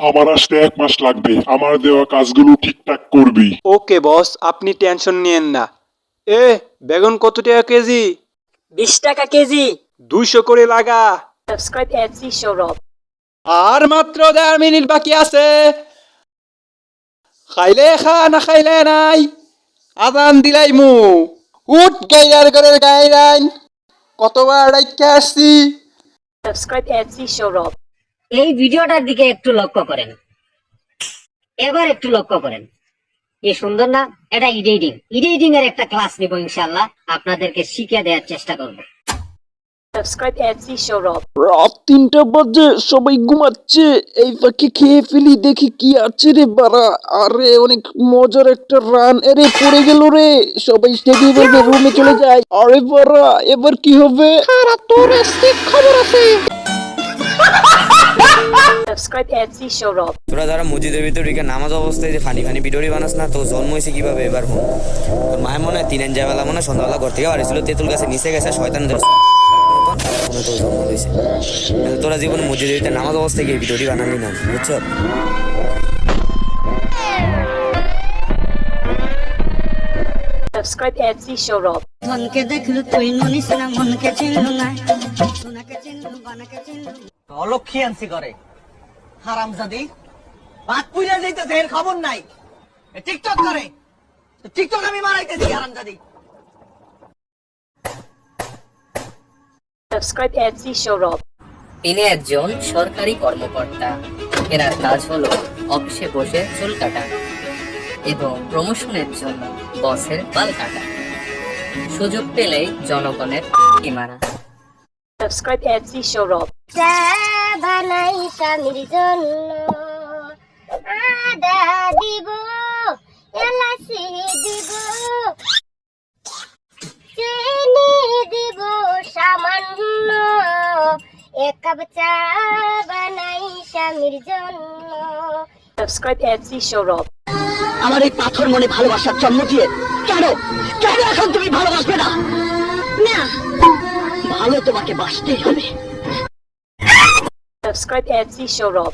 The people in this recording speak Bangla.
আমার আসতে এক মাস লাগবে। আমার দেওয়া কাজগুলো ঠিকঠাক করবি। ওকে বস আপনি টেনশন নিয়েন না। এ বেগুন কত টাকা কেজি? বিশ টাকা কেজি। দুইশো করে লাগা। সাবস্ক্রাইব এট সি সৌরভ আর মাত্র দেড় মিনিট বাকি আছে। খাইলে খা না খাইলে নাই। আদান দিলাই মু। উঠ গাইরার করে গাইরাইন কতবার ডাইকা আসছি। সাবস্ক্রাইব এট সি সৌরভ এই ভিডিওটার দিকে একটু লক্ষ্য করেন। এবার একটু লক্ষ্য করেন। কি সুন্দর না? এটা এডিটিং এডিটিং এর একটা ক্লাস নিব ইনশাল্লাহ আপনাদেরকে শিখে দেওয়ার চেষ্টা করব। সাবস্ক্রাইব রাত তিনটা বাজে সবাই ঘুমাচ্ছে। এই ফাঁকে খেয়ে ফেলি দেখি কি আছে রে বাড়া। আরে অনেক মজার একটা রান। আরে পড়ে গেল রে। সবাই স্টেডিয়াম বলবে রুমে চলে যায়। আরে বাড়া এবার কি হবে? তোর খবর আছে। সাবস্ক্রাইব তোরা যারা মসজিদের ভিতরে ঢুকে নামাজ অবস্থায় যে ফানি ফানি ভিডিওটি বানাস না তো জন্ম হয়েছে কীভাবে এবার হন? তোর মায়ের মনে হয় তিন বেলা মনে হয় সন্ধ্যাবেলা ঘর থেকে বাড়িছিল তেঁতুল গাছে নিচে গেছে শয়তান তোর জীবনে মসজিদের ভিতরে নামাজ অবস্থায় গিয়ে ভিডিওটি বানালি না বুঝছ? সাবস্ক্রাইব এট সি সৌরভ মনকে দেখলু তুই মনিস না মনকে চিনলু না। সোনাকে চিনলু বানাকে চিনলু। অলক্ষী আনছি করে হারামজাদি ভাত পুইরা যাইতেছে এর খবর নাই। টিকটক করে। টিকটক আমি মারাইতেছি হারামজাদি সাবস্ক্রাইব সৌরভ। তিনি একজন সরকারি কর্মকর্তা। এনার কাজ হলো অফিসে বসে চুল কাটা এবং প্রমোশনের জন্য বসের বাল কাটা। সুযোগ পেলেই জনগণের কি মারা সাবস্ক্রাইব এট সি সৌরভ চা বানাই স্বামীর জন্য। আদা দিব এলাচি দিব। চিনি দিব সামান্য। এক কাপ চা বানাই স্বামীর জন্য। সাবস্ক্রাইব এট সি সৌরভ আমার এই পাথর মনে ভালোবাসার জন্ম দিয়ে কেন? কেন এখন তুমি ভালোবাসবে না? না। ভালো তোমাকে বাসতেই হবে। সাবস্ক্রাইব এট সি সৌরভ